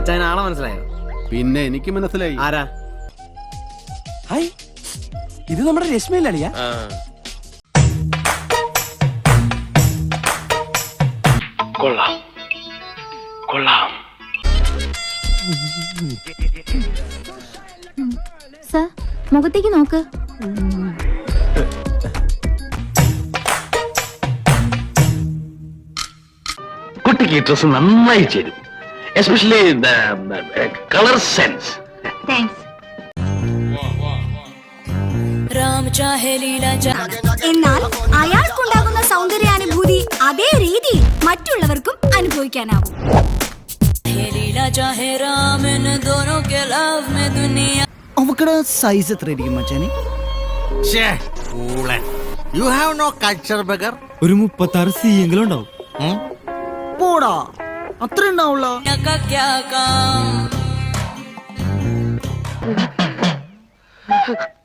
മച്ചാൻ ആളെ മനസ്സിലായോ? പിന്നെ എനിക്ക് മനസ്സിലായി. ആരാ? ഹായ്. ഇത് നമ്മുടെ രശ്മിയിലളിയ കൊള്ളാം. കൊള്ളാം. സർ മുഖത്തേക്ക് നോക്ക്. കുട്ടിക്ക് ഈ ഡ്രസ് നന്നായി ചേരും. എസ്പെഷ്യലി കളർ സെൻസ് താങ്ക്സ് എന്നാൽ അയാൾക്കുണ്ടാകുന്ന സൗന്ദര്യാനുഭൂതി അതേ രീതി മറ്റുള്ളവർക്കും അനുഭവിക്കാനാവും. അവക്കടെ സൈസ് എത്രയായിരിക്കും മച്ചാനെ you have no culture bugger ഒരു മുപ്പത്താറ് സി എങ്കിലും ഉണ്ടാവും. പോടാ. അത്ര ഉണ്ടാവുള്ള Ha.